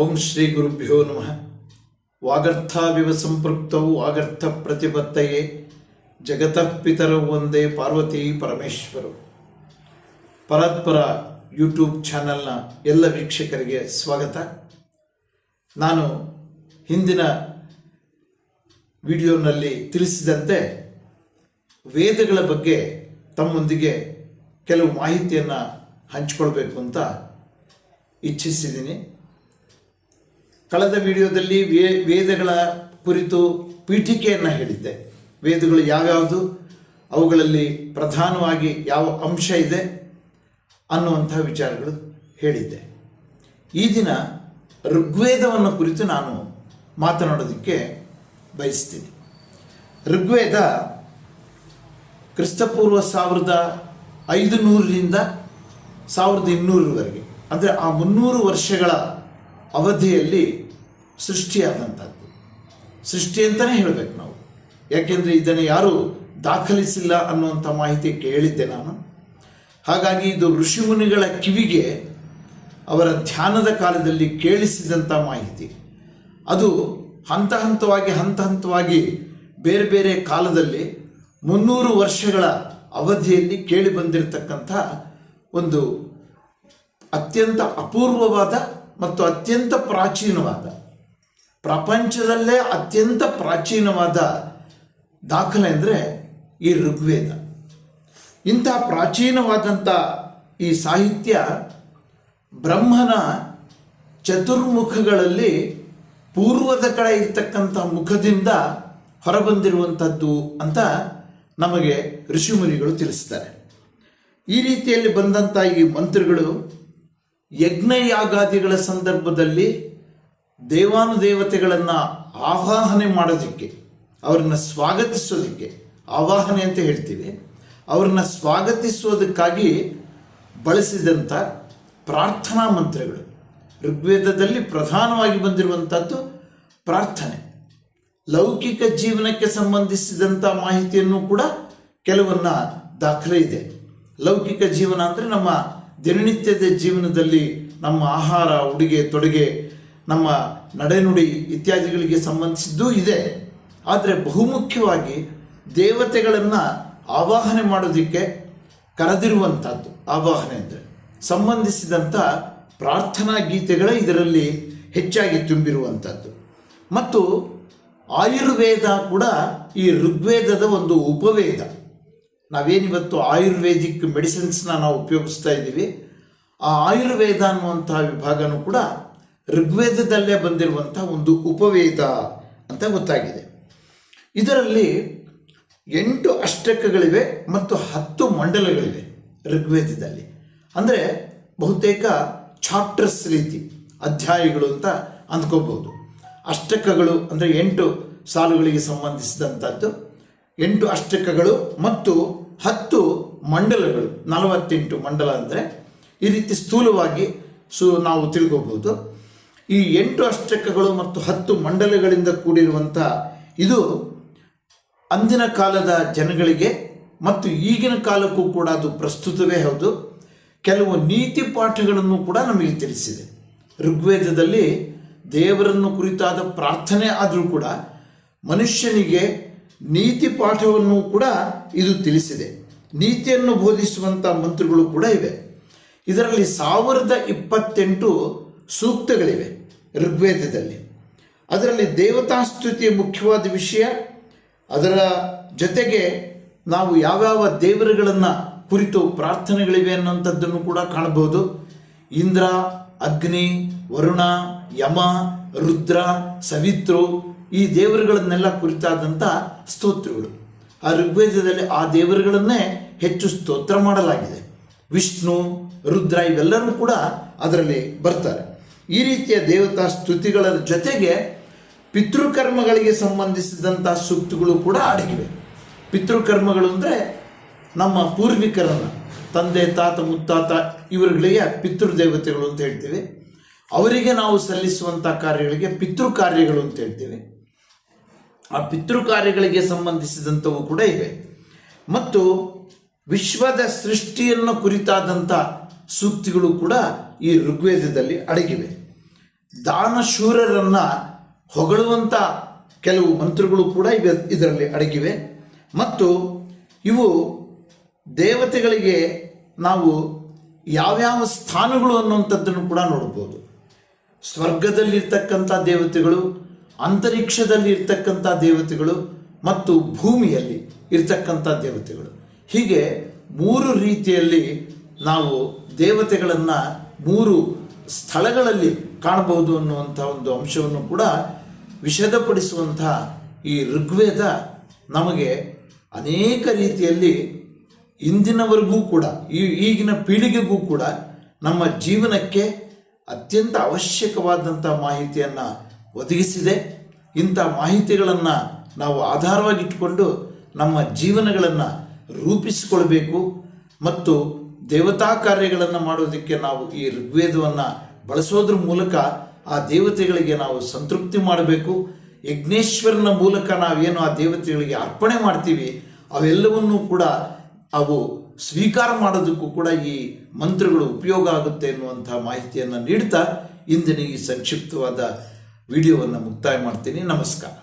ಓಂ ಶ್ರೀ ಗುರುಭ್ಯೋ ನಮಃ. ವಾಗರ್ಥಾವಿವ ಸಂಪೃಕ್ತವು ವಾಗರ್ಥ ಪ್ರತಿಪತ್ತಯೇ. ಜಗತಃ ಪಿತರವು ಒಂದೇ ಪಾರ್ವತಿ ಪರಮೇಶ್ವರು. ಪರಾತ್ಪರ ಯೂಟ್ಯೂಬ್ ಚಾನೆಲ್ನ ಎಲ್ಲ ವೀಕ್ಷಕರಿಗೆ ಸ್ವಾಗತ. ನಾನು ಹಿಂದಿನ ವಿಡಿಯೋನಲ್ಲಿ ತಿಳಿಸಿದಂತೆ ವೇದಗಳ ಬಗ್ಗೆ ತಮ್ಮೊಂದಿಗೆ ಕೆಲವು ಮಾಹಿತಿಯನ್ನು ಹಂಚಿಕೊಳ್ಬೇಕು ಅಂತ ಇಚ್ಛಿಸಿದ್ದೀನಿ. ಕಳೆದ ವಿಡಿಯೋದಲ್ಲಿ ವೇ, ವೇದಗಳ ಕುರಿತು ಪೀಠಿಕೆಯನ್ನು ಹೇಳಿದ್ದೆ. ವೇದಗಳು ಯಾವ್ಯಾವುದು, ಅವುಗಳಲ್ಲಿ ಪ್ರಧಾನವಾಗಿ ಯಾವ ಅಂಶ ಇದೆ ಅನ್ನುವಂಥ ವಿಚಾರಗಳು ಹೇಳಿದ್ದೆ. ಈ ದಿನ ಋಗ್ವೇದವನ್ನು ಕುರಿತು ನಾನು ಮಾತನಾಡೋದಕ್ಕೆ ಬಯಸ್ತೀನಿ. ಋಗ್ವೇದ ಕ್ರಿಸ್ತಪೂರ್ವ ಸಾವಿರದ ಐದು ನೂರರಿಂದ ಸಾವಿರದ ಇನ್ನೂರವರೆಗೆ ಅಂದರೆ ಆ ಮುನ್ನೂರು ವರ್ಷಗಳ ಅವಧಿಯಲ್ಲಿ ಸೃಷ್ಟಿಯಾದಂಥದ್ದು ಸೃಷ್ಟಿ ಅಂತಲೇ ಹೇಳಬೇಕು ನಾವು. ಯಾಕೆಂದರೆ ಇದನ್ನು ಯಾರೂ ದಾಖಲಿಸಿಲ್ಲ ಅನ್ನುವಂಥ ಮಾಹಿತಿ ಕೇಳಿದ್ದೆ ನಾನು. ಹಾಗಾಗಿ ಇದು ಋಷಿಮುನಿಗಳ ಕಿವಿಗೆ ಅವರ ಧ್ಯಾನದ ಕಾಲದಲ್ಲಿ ಕೇಳಿಸಿದಂಥ ಮಾಹಿತಿ. ಅದು ಹಂತ ಹಂತವಾಗಿ ಹಂತ ಹಂತವಾಗಿ ಬೇರೆ ಬೇರೆ ಕಾಲದಲ್ಲಿ ಮುನ್ನೂರು ವರ್ಷಗಳ ಅವಧಿಯಲ್ಲಿ ಕೇಳಿ ಬಂದಿರತಕ್ಕಂಥ ಒಂದು ಅತ್ಯಂತ ಅಪೂರ್ವವಾದ ಮತ್ತು ಅತ್ಯಂತ ಪ್ರಾಚೀನವಾದ ಪ್ರಪಂಚದಲ್ಲೇ ಅತ್ಯಂತ ಪ್ರಾಚೀನವಾದ ದಾಖಲೆ ಅಂದರೆ ಈ ಋಗ್ವೇದ. ಇಂಥ ಪ್ರಾಚೀನವಾದಂಥ ಈ ಸಾಹಿತ್ಯ ಬ್ರಹ್ಮನ ಚತುರ್ಮುಖಗಳಲ್ಲಿ ಪೂರ್ವದ ಕಡೆ ಇರ್ತಕ್ಕಂಥ ಮುಖದಿಂದ ಹೊರಬಂದಿರುವಂಥದ್ದು ಅಂತ ನಮಗೆ ಋಷಿಮುನಿಗಳು ತಿಳಿಸ್ತಾರೆ. ಈ ರೀತಿಯಲ್ಲಿ ಬಂದಂಥ ಈ ಮಂತ್ರಗಳು ಯಜ್ಞಯಾಗಾದಿಗಳ ಸಂದರ್ಭದಲ್ಲಿ ದೇವಾನುದೇವತೆಗಳನ್ನು ಆವಾಹನೆ ಮಾಡೋದಕ್ಕೆ, ಅವ್ರನ್ನ ಸ್ವಾಗತಿಸೋದಕ್ಕೆ, ಆವಾಹನೆ ಅಂತ ಹೇಳ್ತೀವಿ. ಅವ್ರನ್ನ ಸ್ವಾಗತಿಸೋದಕ್ಕಾಗಿ ಬಳಸಿದಂಥ ಪ್ರಾರ್ಥನಾ ಮಂತ್ರಗಳು. ಋಗ್ವೇದದಲ್ಲಿ ಪ್ರಧಾನವಾಗಿ ಬಂದಿರುವಂಥದ್ದು ಪ್ರಾರ್ಥನೆ. ಲೌಕಿಕ ಜೀವನಕ್ಕೆ ಸಂಬಂಧಿಸಿದಂಥ ಮಾಹಿತಿಯನ್ನು ಕೂಡ ಕೆಲವನ್ನ ದಾಖಲೆ ಇದೆ. ಲೌಕಿಕ ಜೀವನ ಅಂದರೆ ನಮ್ಮ ದಿನನಿತ್ಯದ ಜೀವನದಲ್ಲಿ ನಮ್ಮ ಆಹಾರ, ಉಡುಗೆ, ತೊಡುಗೆ ನಮ್ಮ ನಡೆನುಡಿ ಇತ್ಯಾದಿಗಳಿಗೆ ಸಂಬಂಧಿಸಿದ್ದೂ ಇದೆ. ಆದರೆ ಬಹುಮುಖ್ಯವಾಗಿ ದೇವತೆಗಳನ್ನು ಆವಾಹನೆ ಮಾಡೋದಕ್ಕೆ ಕರೆದಿರುವಂಥದ್ದು ಆವಾಹನೆ ಅಂದರೆ ಸಂಬಂಧಿಸಿದಂಥ ಪ್ರಾರ್ಥನಾ ಗೀತೆಗಳೇ ಇದರಲ್ಲಿ ಹೆಚ್ಚಾಗಿ ತುಂಬಿರುವಂಥದ್ದು ಮತ್ತು ಆಯುರ್ವೇದ ಕೂಡ ಈ ಋಗ್ವೇದದ ಒಂದು ಉಪವೇದ. ನಾವೇನಿವತ್ತು ಆಯುರ್ವೇದಿಕ್ ಮೆಡಿಸಿನ್ಸ್ನ ನಾವು ಉಪಯೋಗಿಸ್ತಾ ಇದ್ದೀವಿ. ಆ ಆಯುರ್ವೇದ ಅನ್ನುವಂತಹ ವಿಭಾಗನೂ ಕೂಡ ಋಗ್ವೇದದಲ್ಲೇ ಬಂದಿರುವಂಥ ಒಂದು ಉಪವೇದ ಅಂತ ಗೊತ್ತಾಗಿದೆ. ಇದರಲ್ಲಿ ಎಂಟು ಅಷ್ಟಕಗಳಿವೆ ಮತ್ತು ಹತ್ತು ಮಂಡಲಗಳಿವೆ ಋಗ್ವೇದದಲ್ಲಿ. ಅಂದರೆ ಬಹುತೇಕ ಚಾಪ್ಟರ್ಸ್ ರೀತಿ, ಅಧ್ಯಾಯಗಳು ಅಂತ ಅಂದ್ಕೋಬಹುದು ಅಷ್ಟಕಗಳು ಅಂದರೆ ಎಂಟು ಸಾಲುಗಳಿಗೆ ಸಂಬಂಧಿಸಿದಂಥದ್ದು, ಎಂಟು ಅಷ್ಟಕಗಳು ಮತ್ತು ಹತ್ತು ಮಂಡಲಗಳು, ನಲವತ್ತೆಂಟು ಮಂಡಲ ಅಂದರೆ ಈ ರೀತಿ ಸ್ಥೂಲವಾಗಿ ಸು ನಾವು ತಿಳ್ಕೋಬಹುದು ಈ ಎಂಟು ಅಷ್ಟಕಗಳು ಮತ್ತು ಹತ್ತು ಮಂಡಲಗಳಿಂದ ಕೂಡಿರುವಂಥ ಇದು ಅಂದಿನ ಕಾಲದ ಜನಗಳಿಗೆ ಮತ್ತು ಈಗಿನ ಕಾಲಕ್ಕೂ ಕೂಡ ಅದು ಪ್ರಸ್ತುತವೇ ಹೌದು. ಕೆಲವು ನೀತಿ ಪಾಠಗಳನ್ನು ಕೂಡ ನಮಗೆ ತಿಳಿಸಿದೆ. ಋಗ್ವೇದದಲ್ಲಿ ದೇವರನ್ನು ಕುರಿತಾದ ಪ್ರಾರ್ಥನೆ ಆದರೂ ಕೂಡ ಮನುಷ್ಯನಿಗೆ ನೀತಿ ಪಾಠವನ್ನು ಕೂಡ ಇದು ತಿಳಿಸಿದೆ. ನೀತಿಯನ್ನು ಬೋಧಿಸುವಂಥ ಮಂತ್ರಗಳು ಕೂಡ ಇವೆ. ಇದರಲ್ಲಿ ಸಾವಿರದ ಇಪ್ಪತ್ತೆಂಟು ಸೂಕ್ತಗಳಿವೆ ಋಗ್ವೇದದಲ್ಲಿ. ಅದರಲ್ಲಿ ದೇವತಾ ದೇವತಾಸ್ತುತಿಯ ಮುಖ್ಯವಾದ ವಿಷಯ, ಅದರ ಜೊತೆಗೆ ನಾವು ಯಾವ್ಯಾವ ದೇವರುಗಳನ್ನು ಕುರಿತು ಪ್ರಾರ್ಥನೆಗಳಿವೆ ಅನ್ನೋಂಥದ್ದನ್ನು ಕೂಡ ಕಾಣಬಹುದು. ಇಂದ್ರ, ಅಗ್ನಿ, ವರುಣ, ಯಮ, ರುದ್ರ ಸವಿತ್ರು ಈ ದೇವರುಗಳನ್ನೆಲ್ಲ ಕುರಿತಾದಂಥ ಸ್ತೋತ್ರಗಳು. ಆ ಋಗ್ವೇದದಲ್ಲಿ ಆ ದೇವರುಗಳನ್ನೇ ಹೆಚ್ಚು ಸ್ತೋತ್ರ ಮಾಡಲಾಗಿದೆ. ವಿಷ್ಣು, ರುದ್ರ ಇವೆಲ್ಲರೂ ಕೂಡ ಅದರಲ್ಲಿ ಬರ್ತಾರೆ. ಈ ರೀತಿಯ ದೇವತಾ ಸ್ತುತಿಗಳ ಜೊತೆಗೆ ಪಿತೃಕರ್ಮಗಳಿಗೆ ಸಂಬಂಧಿಸಿದಂಥ ಸೂಕ್ತಗಳು ಕೂಡ ಅಡಗಿವೆ. ಪಿತೃಕರ್ಮಗಳು ಅಂದರೆ ನಮ್ಮ ಪೂರ್ವಿಕರನ್ನು, ತಂದೆ, ತಾತ, ಮುತ್ತಾತ ಇವರುಗಳಿಗೆ ಪಿತೃದೇವತೆಗಳು ಅಂತ ಹೇಳ್ತೀವಿ. ಅವರಿಗೆ ನಾವು ಸಲ್ಲಿಸುವಂಥ ಕಾರ್ಯಗಳಿಗೆ ಪಿತೃ ಕಾರ್ಯಗಳು ಅಂತ ಹೇಳ್ತೀವಿ. ಆ ಪಿತೃ ಕಾರ್ಯಗಳಿಗೆ ಸಂಬಂಧಿಸಿದಂಥವು ಕೂಡ ಇವೆ. ಮತ್ತು ವಿಶ್ವದ ಸೃಷ್ಟಿಯನ್ನು ಕುರಿತಾದಂಥ ಸೂಕ್ತಿಗಳು ಕೂಡ ಈ ಋಗ್ವೇದದಲ್ಲಿ ಅಡಗಿವೆ. ದಾನಶೂರರನ್ನ ಹೊಗಳುವಂಥ ಕೆಲವು ಮಂತ್ರಗಳು ಕೂಡ ಇವೆ, ಇದರಲ್ಲಿ ಅಡಗಿವೆ. ಮತ್ತು ಇವು ದೇವತೆಗಳಿಗೆ ನಾವು ಯಾವ್ಯಾವ ಸ್ಥಾನಗಳು ಅನ್ನುವಂಥದ್ದನ್ನು ಕೂಡ ನೋಡ್ಬೋದು. ಸ್ವರ್ಗದಲ್ಲಿರ್ತಕ್ಕಂಥ ದೇವತೆಗಳು ಅಂತರಿಕ್ಷದಲ್ಲಿ ಇರ್ತಕ್ಕಂಥ ದೇವತೆಗಳು ಮತ್ತು ಭೂಮಿಯಲ್ಲಿ ಇರ್ತಕ್ಕಂಥ ದೇವತೆಗಳು. ಹೀಗೆ ಮೂರು ರೀತಿಯಲ್ಲಿ ನಾವು ದೇವತೆಗಳನ್ನು ಮೂರು ಸ್ಥಳಗಳಲ್ಲಿ ಕಾಣಬಹುದು ಅನ್ನುವಂಥ ಒಂದು ಅಂಶವನ್ನು ಕೂಡ ವಿಷದಪಡಿಸುವಂಥ ಈ ಋಗ್ವೇದ ನಮಗೆ ಅನೇಕ ರೀತಿಯಲ್ಲಿ ಇಂದಿನವರೆಗೂ ಕೂಡ, ಈ ಈಗಿನ ಪೀಳಿಗೆಗೂ ಕೂಡ ನಮ್ಮ ಜೀವನಕ್ಕೆ ಅತ್ಯಂತ ಅವಶ್ಯಕವಾದಂಥ ಮಾಹಿತಿಯನ್ನು ಒದಗಿಸಿದೆ. ಇಂಥ ಮಾಹಿತಿಗಳನ್ನು ನಾವು ಆಧಾರವಾಗಿಟ್ಟುಕೊಂಡು ನಮ್ಮ ಜೀವನಗಳನ್ನು ರೂಪಿಸಿಕೊಳ್ಬೇಕು. ಮತ್ತು ದೇವತಾ ಕಾರ್ಯಗಳನ್ನು ಮಾಡೋದಕ್ಕೆ ನಾವು ಈ ಋಗ್ವೇದವನ್ನು ಬಳಸೋದ್ರ ಮೂಲಕ ಆ ದೇವತೆಗಳಿಗೆ ನಾವು ಸಂತೃಪ್ತಿ ಮಾಡಬೇಕು. ಯಜ್ಞೇಶ್ವರನ ಮೂಲಕ ನಾವೇನು ಆ ದೇವತೆಗಳಿಗೆ ಅರ್ಪಣೆ ಮಾಡ್ತೀವಿ, ಅವೆಲ್ಲವನ್ನೂ ಕೂಡ ಅವು ಸ್ವೀಕಾರ ಮಾಡೋದಕ್ಕೂ ಕೂಡ ಈ ಮಂತ್ರಗಳು ಉಪಯೋಗ ಆಗುತ್ತೆ ಎನ್ನುವಂಥ ಮಾಹಿತಿಯನ್ನು ನೀಡ್ತಾ ಇಂದಿನ ಈ ಸಂಕ್ಷಿಪ್ತವಾದ ವಿಡಿಯೋವನ್ನು ಮುಕ್ತಾಯ ಮಾಡ್ತೀನಿ. ನಮಸ್ಕಾರ.